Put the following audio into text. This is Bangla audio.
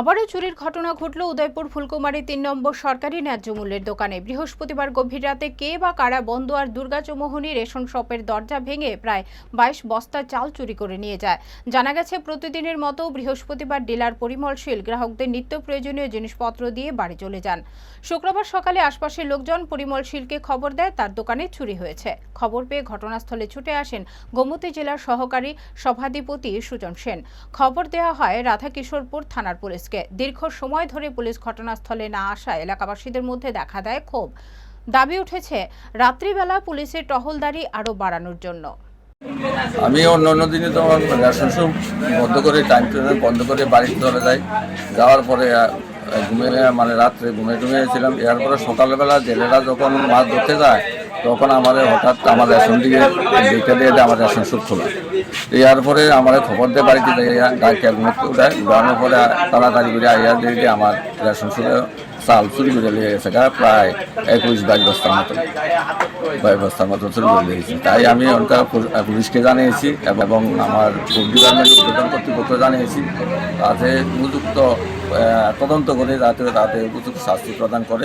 আবারও চুরির ঘটনা ঘটল উদয়পুর ফুলকুমারী তিন নম্বর সরকারি ন্যায্য মূল্যের দোকানে। বৃহস্পতিবার গভীর রাতে কে বা কারা বন্ধ আর দুর্গা দুর্গাচৌমোহনী রেশন শপের দরজা ভেঙে প্রায় বাইশ বস্তা চাল চুরি করে নিয়ে যায়। জানা গেছে, প্রতিদিনের মতো বৃহস্পতিবার ডিলার পরিমলশীল গ্রাহকদের নিত্য প্রয়োজনীয় জিনিসপত্র দিয়ে বাড়ি চলে যান। শুক্রবার সকালে আশপাশের লোকজন পরিমলশীলকে খবর দেয়, তার দোকানে চুরি হয়েছে। খবর পেয়ে ঘটনাস্থলে ছুটে আসেন গোমতী জেলার সহকারী সভাধিপতি সুজন সেন। খবর দেওয়া হয় রাধাকিশোরপুর থানার পুলিশকে। দীর্ঘ সময় ধরে পুলিশ ঘটনাস্থলে না আসায় এলাকাবাসীদের মধ্যে দেখা দেয় ক্ষোভ। দাবি উঠেছে, রাত্রিবেলা পুলিশের টহলদারি আরও বাড়ানোর জন্য। আমি অন্য অন্য দিনে তো রেশন বন্ধ করে টাইম টেবিল বন্ধ করে বাড়িতে চলে যাই। যাওয়ার পরে ঘুমিয়ে মানে রাত্রে ঘুমিয়ে ঘুমিয়েছিলাম এরপরে সকালবেলা জেলেরা যখন মাছ ধরতে যায় তখন আমাদের হঠাৎ আমার রেশন দিকে দেখতে দিয়ে দেয় আমার রেশন শপ খোলা এর পরে আমার খবর দিয়ে বাড়িতে গাড়িতে ঘুমোতে উঠায় উঠানোর পরে তাড়াতাড়ি করে আইয়া দিয়ে দিয়ে আমার রেশন শপে চাল চুরি করে নিয়ে গেছে প্রায় একুশ বাইশ বস্তার মতো। বাইশ বস্তার মতো চুরি করে দিয়েছি তাই আমি ওনকা পুলিশকে জানিয়েছি এবং আমার ফুড ডিপার্টমেন্ট উদ্বোধন কর্তৃপক্ষ জানিয়েছি তাতে উপযুক্ত তদন্ত করে যাতে তাতে উপযুক্ত শাস্তি প্রদান করে।